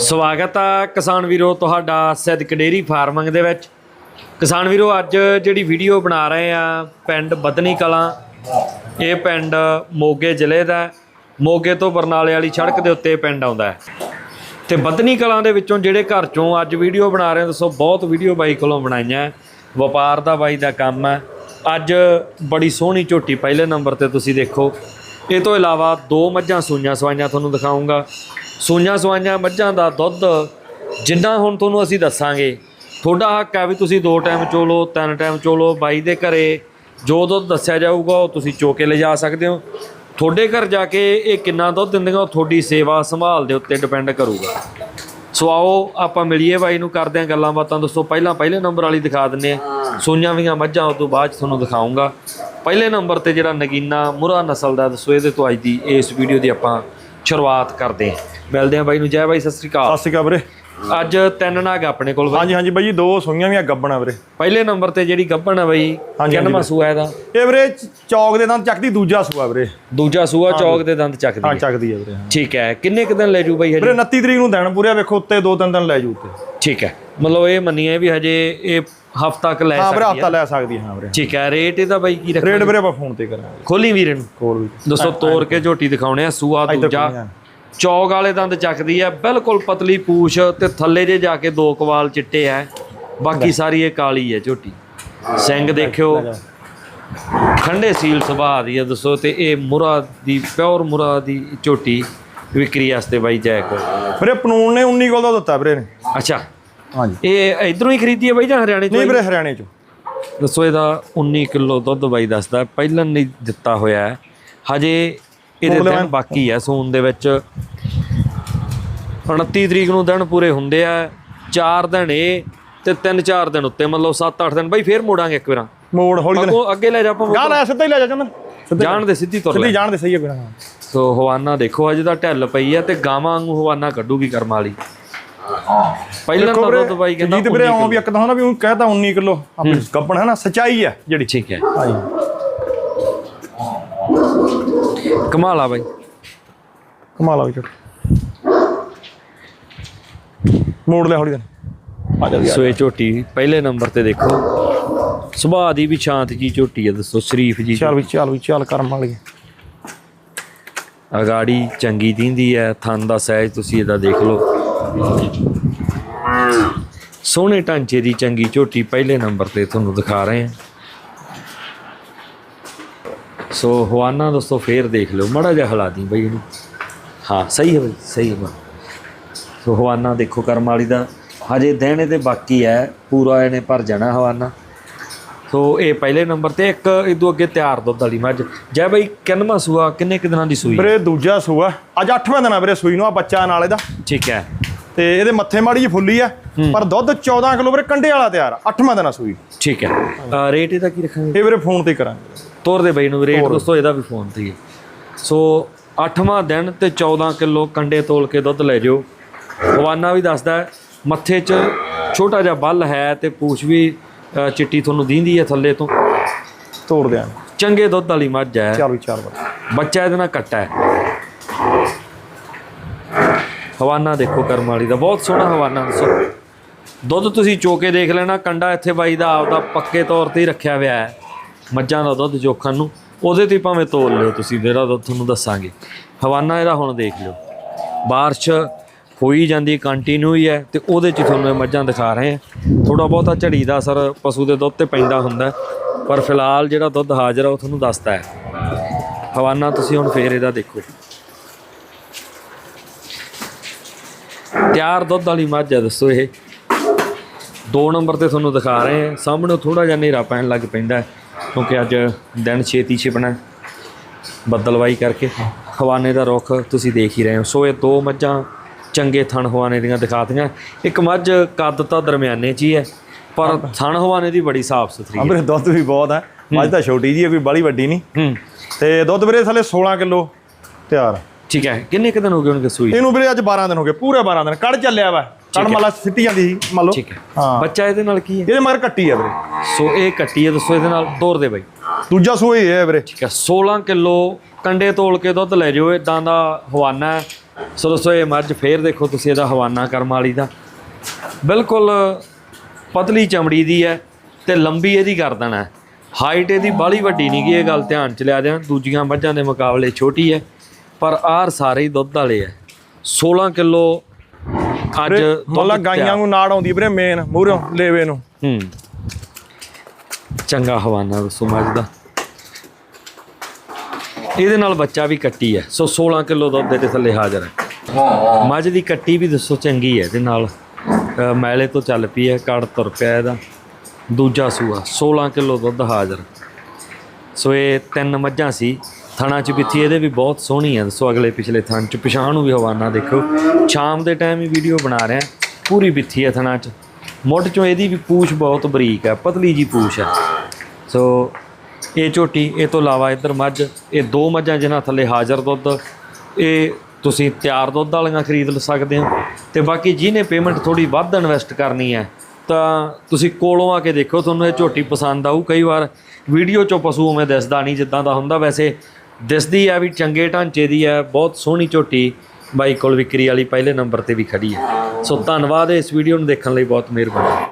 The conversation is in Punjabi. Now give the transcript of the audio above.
ਸਵਾਗਤ ਆ ਕਿਸਾਨ ਵੀਰੋ ਤੁਹਾਡਾ ਸਿੱਧਕ ਡੇਰੀ ਫਾਰਮਿੰਗ ਦੇ ਵਿੱਚ। ਕਿਸਾਨ ਵੀਰੋ, ਅੱਜ ਜਿਹੜੀ ਵੀਡੀਓ ਬਣਾ ਰਹੇ ਆ ਪਿੰਡ ਬਦਨੀ ਕਲਾਂ। ਇਹ ਪਿੰਡ ਮੋਗੇ ਜ਼ਿਲ੍ਹੇ ਦਾ ਮੋਗੇ ਤੋਂ ਬਰਨਾਲੇ ਵਾਲੀ ਸੜਕ ਦੇ ਉੱਤੇ ਪਿੰਡ ਆਉਂਦਾ ਹੈ। ਤੇ ਬਦਨੀ ਕਲਾਂ ਦੇ ਵਿੱਚੋਂ ਜਿਹੜੇ ਘਰ ਚੋਂ ਅੱਜ ਵੀਡੀਓ ਬਣਾ ਰਹੇ ਹਾਂ ਦੱਸੋ ਬਹੁਤ ਵੀਡੀਓ ਬਾਈ ਕੋਲੋਂ ਬਣਾਈਆਂ। ਵਪਾਰ ਦਾ ਬਾਈ ਦਾ ਕੰਮ ਹੈ। ਅੱਜ ਬੜੀ ਸੋਹਣੀ ਝੋਟੀ ਪਹਿਲੇ ਨੰਬਰ ਤੇ ਤੁਸੀਂ ਦੇਖੋ। ਇਹ ਤੋਂ ਇਲਾਵਾ ਦੋ ਮੱਝਾਂ ਸੂਈਆਂ ਸਵਾਈਆਂ ਤੁਹਾਨੂੰ ਦਿਖਾਉਂਗਾ ਸੂਈਆਂ ਸਵਾਈਆਂ ਮੱਝਾਂ ਦਾ ਦੁੱਧ ਜਿੰਨਾ ਹੁਣ ਤੁਹਾਨੂੰ ਅਸੀਂ ਦੱਸਾਂਗੇ। ਤੁਹਾਡਾ ਹੱਕ ਹੈ ਵੀ ਤੁਸੀਂ ਦੋ ਟਾਈਮ ਚੋਲੋ ਤਿੰਨ ਟਾਈਮ ਚੋਲੋ ਬਾਈ ਦੇ ਘਰੇ ਜੋ ਦੁੱਧ ਦੱਸਿਆ ਜਾਊਗਾ ਉਹ ਤੁਸੀਂ ਚੋ ਕੇ ਲਿਜਾ ਸਕਦੇ ਹੋ। ਤੁਹਾਡੇ ਘਰ ਜਾ ਕੇ ਇਹ ਕਿੰਨਾ ਦੁੱਧ ਦਿੰਦੀਆਂ ਉਹ ਤੁਹਾਡੀ ਸੇਵਾ ਸੰਭਾਲ ਦੇ ਉੱਤੇ ਡਿਪੈਂਡ ਕਰੂਗਾ। ਸੋ ਆਓ ਆਪਾਂ ਮਿਲੀਏ ਬਾਈ ਨੂੰ ਕਰਦੇ ਹਾਂ ਗੱਲਾਂ ਬਾਤਾਂ। ਦੋਸਤੋ ਪਹਿਲਾਂ ਪਹਿਲੇ ਨੰਬਰ ਵਾਲੀ ਦਿਖਾ ਦਿੰਨੇ ਆ ਸੂਈਆਂ ਵੀਆਂ ਮੱਝਾਂ ਉਸ ਤੋਂ ਬਾਅਦ ਤੁਹਾਨੂੰ ਦਿਖਾਉਂਗਾ। ਪਹਿਲੇ ਨੰਬਰ ਤੇ ਜਿਹੜਾ ਨਗੀਨਾ ਮੁਰਾ ਨਸਲ ਦਾ ਦੱਸੋ ਇਹਦੇ ਤੋਂ ਅੱਜ ਦੀ ਇਸ ਵੀਡੀਓ ਦੀ ਆਪਾਂ ਸ਼ੁਰੂਆਤ ਕਰਦੇ ਹਾਂ। ਮਿਲਦੇ ਹਾਂ ਬਾਈ ਨੂੰ। ਜੈ ਬਾਈ ਸਤਿ ਸ੍ਰੀ ਅਕਾਲ। ਸਤਿ ਸ਼੍ਰੀ ਅਕਾਲ ਵੀਰੇ। ਅੱਜ ਤਿੰਨ ਨਾਗ ਆਪਣੇ ਕੋਲ ਬਾਈ। ਹਾਂਜੀ ਹਾਂਜੀ ਬਾਈ ਜੀ ਦੋ ਸੋਈਆਂ ਵੀਆਂ ਗੱਬਣਾ ਵੀਰੇ। ਪਹਿਲੇ ਨੰਬਰ ਤੇ ਜਿਹੜੀ ਗੱਭਣ ਆ ਬਾਈ ਕਿੰਨਵਾਂ ਸੂਆ ਇਹਦਾ। ਇਹ ਵੀਰੇ ਚੌਕ ਦੇ ਦੰਦ ਚੱਕਦੀ ਦੂਜਾ ਸੂਆ ਵੀਰੇ। ਦੂਜਾ ਸੂਆ ਚੌਕ ਦੇ ਦੰਦ ਚੱਕਦੀ ਹਾਂ ਚੱਕਦੀ ਹੈ ਵੀਰੇ। ਠੀਕ ਹੈ ਕਿੰਨੇ ਕੁ ਦਿਨ ਲੈ ਜੂ ਬਾਈ ਹਜੇ? ਵੀਰੇ 29 ਤਰੀਕ ਨੂੰ ਦੇਣ ਪੂਰੇ ਵੇਖੋ ਉੱਤੇ ਦੋ ਤਿੰਨ ਦਿਨ ਲੈ ਜੂ ਉੱਤੇ। ਠੀਕ ਹੈ ਮਤਲਬ ਇਹ ਮੰਨੀਏ ਵੀ ਹਜੇ ਇਹ ਹਫਤਾ ਕ ਲੈ ਹਾਂ ਵੀਰੇ ਸਕਦੀ ਹਫਤਾ ਲੈ ਸਕਦੀ ਹੈ, ਵੀਰੇ। ਠੀਕ ਹੈ ਰੇਟ ਇਹਦਾ ਬਾਈ ਕੀ ਰੱਖ ਰੇਟ ਵੀਰੇ ਆਪਾਂ ਫੋਨ ਤੇ ਕਰਾਂਗੇ। ਖੋਲੀ ਵੀਰੇ ਨੂੰ। ਕੋਲ ਵੀ। ਦੋਸਤੋ ਤੋੜ ਕੇ ਝੋਟੀ ਦਿਖਾਉਣੇ ਆ ਸੂਆ ਦੂਜਾ। ਚੌਕ ਵਾਲੇ ਦੰਦ ਚੱਕਦੀ ਆ ਬਿਲਕੁਲ ਪਤਲੀ ਪੂਛ ਤੇ ਥੱਲੇ ਜੇ ਜਾ ਕੇ ਦੋ ਕਵਾਲ ਚਿੱਟੇ ਆ ਬਾਕੀ ਸਾਰੀ ਇਹ ਕਾਲੀ ਹੈ ਝੋਟੀ। ਸਿੰਘ ਦੇਖਿਓ ਖੰਡੇ ਸੀਲ ਸੁਭਾਅ ਦੀ ਆ ਦੱਸੋ ਤੇ ਇਹ ਮੁਰਾ ਦੀ ਪਿਓਰ ਮੁਰਾ ਦੀ ਝੋਟੀ ਵਿਕਰੀ ਵਾਸਤੇ ਬਾਈ ਜੈਕ। ਵੀਰੇ ਪਨੂਨ ਨੇ 19 ਕੋਲ ਦਾ ਦਿੱਤਾ ਵੀਰੇ ਨੇ ਅੱਛਾ। ਹਾਂਜੀ। ਇਹ ਇਧਰੋਂ ਹੀ ਖਰੀਦੀ ਹੈ ਬਾਈ ਜਾਂ ਹਰਿਆਣੇ ਨਹੀਂ ਤੋਂ ਵੀਰੇ ਹਰਿਆਣੇ ਚੋਂ। ਦੱਸੋ ਇਹਦਾ 19 ਕਿਲੋ ਦੁੱਧ ਬਾਈ ਦੱਸਦਾ ਪਹਿਲਾਂ ਨਹੀਂ ਦਿੱਤਾ ਹੋਇਆ ਹੈ ਹਜੇ ਇਹਦੇ ਦਿਨ। ਬਾਕੀ ਹੈ ਸੂਨ ਦੇ ਵਿੱਚ। 29 ਤਰੀਕ ਨੂੰ ਦਿਨ ਪੂਰੇ ਹੁੰਦੇ ਆ 4 ਦਿਨ ਇਹ ਤੇ 3-4 ਦਿਨ ਉੱਤੇ ਮਤਲਬ 7-8 ਦਿਨ। ਬਾਈ ਫੇਰ ਮੋੜਾਂਗੇ ਇੱਕ ਵਾਰਾਂ। ਮੋੜ ਹੌਲੀ ਅੱਗੋਂ ਅੱਗੇ ਲੈ ਜਾ ਆਪਾਂ ਗਾਂ ਲੈ ਸਿੱਧਾ ਹੀ ਲੈ ਜਾ ਚੰਨ ਜਾਣ ਦੇ ਸਿੱਧੀ ਤੁਰ ਸਿੱਧੀ ਜਾਣ ਦੇ ਸਹੀ ਹੈ ਵੀਰੇ ਹਾਂ ਸੋ ਹਵਾਨਾ ਦੇਖੋ ਅਜੇ ਤਾਂ ਢਿੱਲ ਪਈ ਆ ਤੇ ਗਾਵਾਂ ਵਾਂਗੂ ਹਵਾਨਾ ਕੱਢੂਗੀ ਕਰਮ ਵਾਲੀ। ਪਹਿਲਾਂ ਤਾਂ ਦੁੱਧ ਬਾਈ ਕਹਿੰਦਾ ਜੀਤ ਵੀਰੇ ਆਉਂ ਵੀ ਇੱਕ ਤਾਂ ਹੁੰਦਾ ਵੀ ਉਹ ਕਹਤਾ 19 ਕਿਲੋ। ਆਪਣੀ ਗੱਬਣ ਹੈ ਨਾ ਸਚਾਈ ਹੈ ਜਿਹੜੀ। ਠੀਕ ਹੈ। ਹਾਂਜੀ। ਕਮਾਲ ਆ ਬਾਈ। ਕਮਾਲ ਆ ਵੀ ਚੜ ਮੋੜ ਲੈ ਹੌਲੀ ਦਿਨ ਆ ਜਾ ਸੋ ਇਹ ਝੋਟੀ ਪਹਿਲੇ ਨੰਬਰ ਤੇ ਦੇਖੋ। ਸੁਭਾਅ ਦੀ ਵੀ ਸ਼ਾਂਤ ਜੀ ਝੋਟੀ ਹੈ ਦੱਸੋ ਸ਼ਰੀਫ ਜੀ ਚੱਲ ਵੀ ਚੱਲ ਵੀ ਚੱਲ ਕਰਮ ਵਾਲੀ। ਅਗਾੜੀ ਚੰਗੀ ਦਿੰਦੀ ਹੈ ਥਣ ਦਾ ਸਾਈਜ਼ ਤੁਸੀਂ ਇਹਦਾ ਦੇਖ ਲਓ। ਸੋਹਣੇ ਢਾਂਚੇ ਦੀ ਚੰਗੀ ਝੋਟੀ ਪਹਿਲੇ ਨੰਬਰ ਤੇ ਤੁਹਾਨੂੰ ਦਿਖਾ ਰਹੇ ਹਾਂ ਸੋ ਹਵਾਨਾ ਦੋਸਤੋ ਫੇਰ ਦੇਖ ਲਓ। ਮੜਾ ਜਿਹਾ ਹਿਲਾ ਦੀ ਬਈ ਇਹਨੂੰ। ਹਾਂ ਸਹੀ ਹੈ ਬਈ ਸਹੀ ਹੈ। ਸੋ ਹਵਾਨਾ ਦੇਖੋ ਕਰਮ ਵਾਲੀ ਦਾ ਹਜੇ ਦਿਨ ਇਹਦੇ ਬਾਕੀ ਹੈ। ਪੂਰਾ ਇਹਨੇ ਭਰ ਜਾਣਾ ਹਵਾਨਾ ਸੋ ਇਹ ਪਹਿਲੇ ਨੰਬਰ ਤੇ ਇੱਕ ਇਦੋਂ ਅੱਗੇ ਤਿਆਰ ਦੁੱਧ ਵਾਲੀ। ਮੱਝ ਜੈ ਬਈ ਕਿੰਨਵਾਂ ਸੂਆ ਕਿੰਨੇ ਕੁ ਦਿਨਾਂ ਦੀ ਸੂਈ ਵੀਰੇ ਦੂਜਾ ਸੂਆ। ਅੱਜ 8ਵਾਂ ਦਿਨ ਆ ਵੀਰੇ ਸੂਈ ਨੂੰ ਆ ਬੱਚਾ ਨਾਲ ਇਹਦਾ। ਠੀਕ ਹੈ। ਤੇ ਇਹਦੇ ਮੱਥੇ ਮਾੜੀ ਜੀ ਫੁੱਲੀ ਆ ਪਰ ਦੁੱਧ 14 ਕਿਲੋ ਵੀਰੇ ਕੰਡੇ ਵਾਲਾ ਤਿਆਰ 8ਵਾਂ ਦਿਨ ਆ ਸੂਈ। ਠੀਕ ਹੈ। ਰੇਟ ਇਹਦਾ ਕੀ ਰੱਖਾਂਗੇ? ਇਹ ਵੀਰੇ ਫੋਨ ਤੇ ਕਰਾਂਗੇ। ਤੋਰ ਦੇ ਬਈ ਨੂੰ ਰੇਟ ਦੋਸਤੋ ਇਹਦਾ ਵੀ ਫੋਨ ਤੇ ਹੀ ਸੋ 8ਵਾਂ ਦਿਨ ਤੇ 14 ਕਿਲੋ ਕੰਡੇ ਤੋਲ ਕੇ ਦੁੱਧ ਲੈ ਜਿਓ। ਹਵਾਨਾ ਵੀ ਦੱਸਦਾ ਮੱਥੇ 'ਚ ਛੋਟਾ ਜਿਹਾ ਬੱਲ ਹੈ ਤੇ ਪੂਛ ਵੀ ਚਿੱਟੀ ਤੁਹਾਨੂੰ ਦੀਂਦੀ ਹੈ ਥੱਲੇ ਤੋਂ। ਤੋੜ ਦਿਆਂ ਚੰਗੇ ਦੁੱਧ ਵਾਲੀ ਮੱਝ ਹੈ। ਚੱਲ ਬਸ। ਬੱਚਾ ਇਹਦੇ ਨਾਲ ਕੱਟਾ ਹੈ। ਹਵਾਨਾ ਦੇਖੋ ਕਰਮ ਵਾਲੀ ਦਾ ਬਹੁਤ ਸੋਹਣਾ ਹਵਾਨਾ ਦੱਸੋ। ਦੁੱਧ ਤੁਸੀਂ ਚੋਕੇ ਦੇਖ ਲੈਣਾ ਕੰਡਾ ਇੱਥੇ ਬਾਈ ਦਾ ਆਪਦਾ ਪੱਕੇ ਤੌਰ ਤੇ ਹੀ ਰੱਖਿਆ ਹੋਇਆ ਹੈ। ਮੱਝਾਂ ਦਾ ਦੁੱਧ ਜੋਖਣ ਨੂੰ, ਉਹਦੇ ਤੇ ਭਾਵੇਂ ਤੋਲ ਲਿਓ ਤੁਸੀਂ, ਜਿਹੜਾ ਦੁੱਧ ਤੁਹਾਨੂੰ ਦੱਸਾਂਗੇ। ਹਵਾਨਾ ਇਹਦਾ ਹੁਣ ਦੇਖ ਲਿਓ। ਬਾਰਿਸ਼ ਹੋਈ ਜਾਂਦੀ ਕੰਟੀਨਿਊ ਹੀ ਹੈ, ਤੇ ਉਹਦੇ 'ਚ ਤੁਹਾਨੂੰ ਇਹ ਮੱਝਾਂ ਦਿਖਾ ਰਹੇ ਹਾਂ। ਥੋੜਾ ਬਹੁਤਾ ਝੜੀ ਦਾ ਅਸਰ ਪਸ਼ੂ ਦੇ ਦੁੱਧ ਤੇ ਪੈਂਦਾ ਹੁੰਦਾ ਪਰ ਫਿਲਹਾਲ ਜਿਹੜਾ ਦੁੱਧ ਹਾਜ਼ਰ ਆ, ਉਹ ਤੁਹਾਨੂੰ ਦੱਸਦਾ ਹੈ। ਹਵਾਨਾ, ਤੁਸੀਂ ਹੁਣ ਫੇਰ ਇਹਦਾ ਦੇਖੋ। ਤਿਆਰ ਦੁੱਧ ਵਾਲੀ ਮੱਝ ਹੈ ਦੱਸੋ ਇਹ। ਦੋ ਨੰਬਰ ਤੇ ਤੁਹਾਨੂੰ ਦਿਖਾ ਰਹੇ ਹਾਂ। ਸਾਹਮਣੇ ਥੋੜਾ ਜਿਹਾ ਹਨੇਰਾ ਪੈਣ ਲੱਗ ਪੈਂਦਾ ਕਿਉਂਕਿ ਅੱਜ ਦਿਨ ਛੇਤੀ ਛਿਪਣਾ ਬੱਦਲਵਾਈ ਕਰਕੇ। ਹਵਾਨੇ ਦਾ ਰੁੱਖ ਤੁਸੀਂ ਦੇਖ ਹੀ ਰਹੇ ਹੋ। ਸੋ ਇਹ ਦੋ ਮੱਝਾਂ ਚੰਗੇ ਥਣ ਹਵਾਨੇ ਦੀਆਂ ਦਿਖਾਤੀਆਂ। ਇੱਕ ਮੱਝ ਕੱਦ ਤਾਂ ਦਰਮਿਆਨੇ 'ਚ ਹੀ ਹੈ ਪਰ ਥਣ ਹਵਾਨੇ ਦੀ ਬੜੀ ਸਾਫ਼ ਸੁਥਰੀ ਹੈ। ਵੀਰੇ ਦੁੱਧ ਵੀ ਬਹੁਤ ਹੈ। ਮੱਝ ਤਾਂ ਛੋਟੀ ਜੀ ਹੈ ਕੋਈ ਬਾਲੀ ਵੱਡੀ ਨਹੀਂ। ਤੇ ਦੁੱਧ ਵੀਰੇ ਥਲੇ 16 ਕਿਲੋ ਤਿਆਰ। ਠੀਕ ਹੈ। ਕਿੰਨੇ ਕੁ ਦਿਨ ਹੋ ਗਏ ਉਹਨਾਂ ਸੂਈ ਇਹਨੂੰ ਵੀਰੇ ਅੱਜ 12 ਦਿਨ ਹੋ ਗਏ। ਪੂਰੇ 12 ਦਿਨ। ਕੱਢ ਚੱਲਿਆ ਵਾ। ਕੱਢ ਮਾਲਾ ਸਿੱਟੀ ਜਾਂਦੀ ਸੀ ਮੰਨ ਲਓ। ਠੀਕ ਹੈ। ਹਾਂ। ਬੱਚਾ ਇਹਦੇ ਨਾਲ ਕੀ ਹੈ? ਇਹਦੇ ਮਗਰ ਕੱਟੀ ਆ ਵੀਰੇ। ਸੋ ਇਹ ਕੱਟੀ ਹੈ ਦੱਸੋ ਇਹਦੇ ਨਾਲ। ਤੋਰ ਦੇ ਬਾਈ। ਦੂਜਾ ਸੂਆ ਹੀ ਹੈ ਵੀਰੇ। ਠੀਕ ਹੈ। 16 ਕਿਲੋ ਕੰਡੇ ਤੋਲ ਕੇ ਦੁੱਧ ਲੈ ਜਿਓ ਇਦਾਂ ਦਾ ਹਵਾਨਾ ਹੈ। ਸੋ ਦੋਸਤੋ ਇਹ ਮੱਝ ਫੇਰ ਦੇਖੋ ਤੁਸੀਂ ਇਹਦਾ ਹਵਾਨਾ ਕਰਮ ਵਾਲੀ ਦਾ। ਬਿਲਕੁਲ ਪਤਲੀ ਚਮੜੀ ਦੀ ਹੈ ਤੇ ਲੰਬੀ ਇਹਦੀ ਗਰਦਨ ਹੈ। ਹਾਈਟ ਇਹਦੀ ਬਾਹਲੀ ਵੱਡੀ ਨਹੀਂ ਗੀ ਇਹ ਗੱਲ ਧਿਆਨ ਚ ਲਿਆ ਦੇਣਾ। ਦੂਜੀਆਂ ਮੱਝਾਂ ਦੇ ਮੁਕਾਬਲੇ ਛੋਟੀ ਹੈ ਪਰ ਆਰ ਸਾਰੇ ਦੁੱਧ ਵਾਲੇ ਹੈ। 16 ਕਿਲੋ ਅੱਜ ਮਤਲਬ ਗਾਈਆਂ ਨੂੰ ਨਾੜ ਆਉਂਦੀ ਵੀਰੇ ਮੇਨ ਮੂਹਰੋਂ ਲੇਵੇ ਨੂੰ। ਹੂੰ। ਚੰਗਾ ਹਵਾਨਾ ਦੱਸੋ ਮੱਝ ਦਾ। ਇਹਦੇ ਨਾਲ ਬੱਚਾ ਵੀ ਕੱਟੀ ਹੈ। ਸੋ 16 ਕਿਲੋ ਦੁੱਧ ਦੇ ਥੱਲੇ ਹਾਜ਼ਰ ਹੈ। ਮੱਝ ਦੀ ਕੱਟੀ ਵੀ ਦੱਸੋ ਚੰਗੀ ਹੈ। ਇਹਦੇ ਨਾਲ ਮੈਲੇ ਤੋਂ ਚੱਲ ਪਈ ਹੈ ਕੜ ਤੁਰ ਪਿਆ ਇਹਦਾ। ਦੂਜਾ ਸੂਆ 16 ਕਿਲੋ ਦੁੱਧ ਹਾਜ਼ਰ। ਸੋ ਇਹ ਤਿੰਨ ਮੱਝਾਂ ਸੀ। ਥਣਾ ਚ ਬਿੱਥੀ ਇਹਦੇ ਵੀ ਬਹੁਤ ਸੋਹਣੀ ਹੈ ਸੋ ਅਗਲੇ ਪਿਛਲੇ ਥਣ ਚ ਪਿਛਾਂ ਨੂੰ ਵੀ ਹਵਾਨਾ ਦੇਖੋ। ਸ਼ਾਮ ਦੇ ਟਾਈਮ ਹੀ ਵੀਡੀਓ ਬਣਾ ਰਿਹਾ ਪੂਰੀ ਬਿੱਥੀ ਹੈ ਥਣਾ ਚ। ਮੁੱਢ ਚੋਂ ਇਹਦੀ ਵੀ ਪੂਛ ਬਹੁਤ ਬਰੀਕ ਹੈ ਪਤਲੀ ਜੀ ਪੂਛ ਹੈ ਸੋ, ਇਹ ਝੋਟੀ, ਇਹ ਤੋਂ ਇਲਾਵਾ ਇੱਧਰ ਮੱਝ, ਇਹ ਦੋ ਮੱਝਾਂ ਜਿਨ੍ਹਾਂ ਥੱਲੇ ਹਾਜ਼ਰ ਦੁੱਧ। ਇਹ ਤੁਸੀਂ ਤਿਆਰ ਦੁੱਧ ਵਾਲੀਆਂ ਖਰੀਦ ਸਕਦੇ ਹੋ। ਤੇ ਬਾਕੀ ਜਿਹਨੇ ਪੇਮੈਂਟ ਥੋੜੀ ਵੱਧ ਇਨਵੈਸਟ ਕਰਨੀ ਹੈ ਤਾਂ ਤੁਸੀਂ ਕੋਲੋਂ ਆ ਕੇ ਦੇਖੋ, ਤੁਹਾਨੂੰ ਇਹ ਝੋਟੀ ਪਸੰਦ ਆਊ ਕਈ ਵਾਰ। ਵੀਡੀਓ ਚੋਂ ਪਸ਼ੂ ਉਵੇਂ ਦਿਸਦਾ ਨਹੀਂ ਜਿੱਦਾਂ ਦਾ ਹੁੰਦਾ। ਵੈਸੇ ਦਿਸਦੀ ਆ ਵੀ ਚੰਗੇ ਢਾਂਚੇ ਦੀ ਹੈ ਬਹੁਤ ਸੋਹਣੀ ਝੋਟੀ ਬਾਈ ਕੋਲ ਵਿਕਰੀ ਵਾਲੀ ਪਹਿਲੇ ਨੰਬਰ ਤੇ ਵੀ ਖੜੀ ਹੈ ਸੋ ਧੰਨਵਾਦ ਇਸ ਵੀਡੀਓ ਨੂੰ ਦੇਖਣ ਲਈ, ਬਹੁਤ ਮਿਹਰਬਾਨੀ।